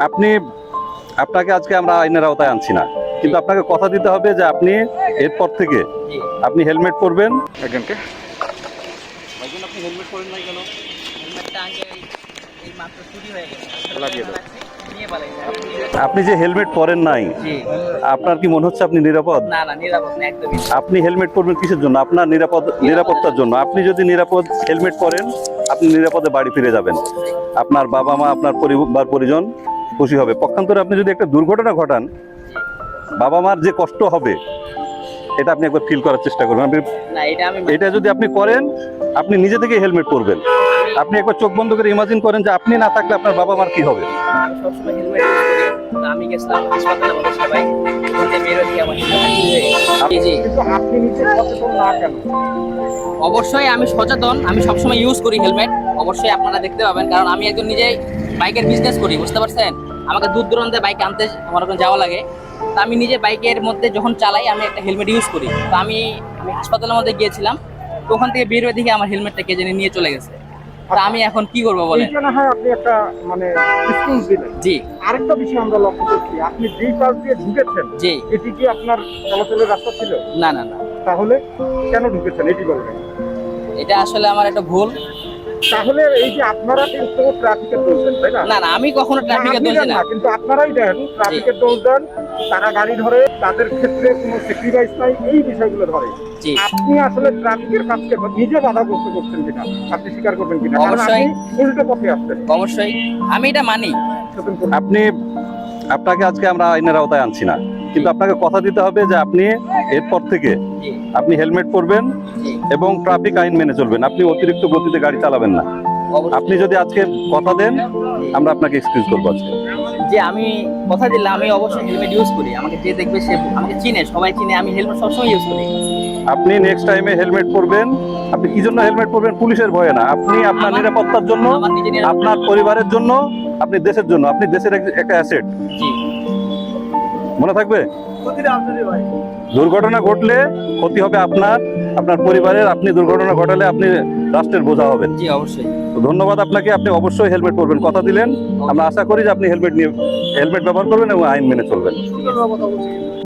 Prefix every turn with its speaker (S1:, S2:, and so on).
S1: আপনি আপনাকে আজকে আমরা আইনের আওতায় আনছি না। কিন্তু আপনাকে কথা দিতে হবে যে আপনি এরপর থেকে আপনি হেলমেট পরবেন।
S2: একজনকে।
S1: আপনি হেলমেট পরেন নাই কেন?
S3: হেলমেটটা আগে এই- এই মাত্র চুরি হয়ে গেছে।
S2: লাগিয়ে দাও।
S3: নিয়ে পালাই
S1: আপনি যে হেলমেট পরেন নাই আপনার কি মনে হচ্ছে আপনি নিরাপদ?
S3: না না নিরাপদ না একদমই না।
S1: আপনি হেলমেট পরবেন কিসের জন্য? আপনার নিরাপদ নিরাপত্তার জন্য। আপনি যদি নিরাপদ হেলমেট পরেন আপনি নিরাপদে বাড়ি ফিরে যাবেন। আপনার বাবা মা আপনার পরিবার পরিজন খুশি হবে। পক্ষান্তরে আপনি যদি একটা দুর্ঘটনা ঘটান বাবা মার যে কষ্ট হবে এটা আপনি একবার ফিল করার চেষ্টা করবেন। আপনি
S3: এটা
S1: যদি আপনি করেন আপনি নিজে থেকে হেলমেট পরবেন। আপনি একবার চোখ বন্ধ করে ইমাজিন করেন যে আপনি না থাকলে আপনার বাবা মার কি হবে?
S3: আমি গেছিলাম হাসপাতালে সবাই। অবশ্যই আমি সচেতন, আমি সবসময় ইউজ করি হেলমেট অবশ্যই আপনারা দেখতে পাবেন, কারণ আমি একজন নিজেই বাইকের বিজনেস করি, বুঝতে পারছেন? আমাকে দূর দূরান্তে বাইক আনতে আমার ওখানে যাওয়া লাগে। তো আমি নিজে বাইকের মধ্যে যখন চালাই, আমি একটা হেলমেট ইউজ করি। তো আমি হাসপাতালের মধ্যে গিয়েছিলাম, তো ওখান থেকে বের হয়ে দেখি আমার হেলমেটটা কে জানি নিয়ে চলে গেছে। তা আমি এখন কি করব বলেন?
S2: এইটা না হয় আপনি একটা মানে এক্সকিউজ দিলেন।
S3: জি।
S2: আরেকটা বিষয় আমরা লক্ষ্য করছি আপনি যেই পাশ দিয়ে ঢুকেছেন
S3: জি।
S2: এটি কি আপনার চলাচলের রাস্তা ছিল?
S3: না না না।
S2: তাহলে কেন ঢুকেছেন এটি বলবেন।
S3: এটা আসলে আমার একটা ভুল।
S2: তাহলে এই যে আপনারা কিন্তু ট্রাফিকে চলছেন তাই না?
S3: না আমি কখনো ট্রাফিকে
S2: দেন
S3: না
S2: না, কিন্তু আপনারাই দেন ট্রাফিকের দোষ দেন তারা গাড়ি ধরে তাদের ক্ষেত্রে কোনো স্যাক্রিফাইস নাই এই বিষয়গুলো ধরে। আপনি আসলে ট্রাফিকের কাজকে নিজে বাধাগ্রস্ত করছেন কিনা? আপনি স্বীকার করবেন কিনা?
S3: অবশ্যই।
S2: উল্টো পথে আসছেন।
S3: অবশ্যই। আমি এটা মানি।
S1: আপনি আপনাকে আজকে আমরা আইনের আওতায় আনছি না। কিন্তু আপনাকে কথা দিতে হবে যে আপনি এরপর থেকে আপনি হেলমেট পরবেন এবং ট্রাফিক আইন মেনে চলবেন। আপনি অতিরিক্ত গতিতে গাড়ি চালাবেন না। আপনি যদি আজকে কথা দেন আমরা আপনাকে এক্সকিউজ করব আজকে।
S3: যে আমি কথা দিলাম আমি অবশ্যই হেলমেট ইউজ করি। আমাকে যে দেখবে সে আমাকে চিনে সবাই চিনে আমি হেলমেট সবসময় ইউজ করি।
S1: আপনি নেক্সট টাইমে হেলমেট পরবেন। আপনি কি জন্য হেলমেট পরবেন? পুলিশের ভয়ে না। আপনি আপনার নিরাপত্তার জন্য আপনার পরিবারের জন্য আপনি দেশের জন্য। আপনি দেশের একটা অ্যাসেট
S3: জি।
S1: মনে থাকবে? দুর্ঘটনা ঘটলে ক্ষতি হবে আপনার। আপনার পরিবারের আপনি দুর্ঘটনা ঘটালে আপনি রাষ্ট্রের বোঝা হবেন
S3: জি অবশ্যই।
S1: তো ধন্যবাদ আপনাকে আপনি অবশ্যই হেলমেট পরবেন। কথা দিলেন। আমরা আশা করি যে আপনি হেলমেট নিয়ে হেলমেট ব্যবহার করবেন এবং আইন মেনে চলবেন।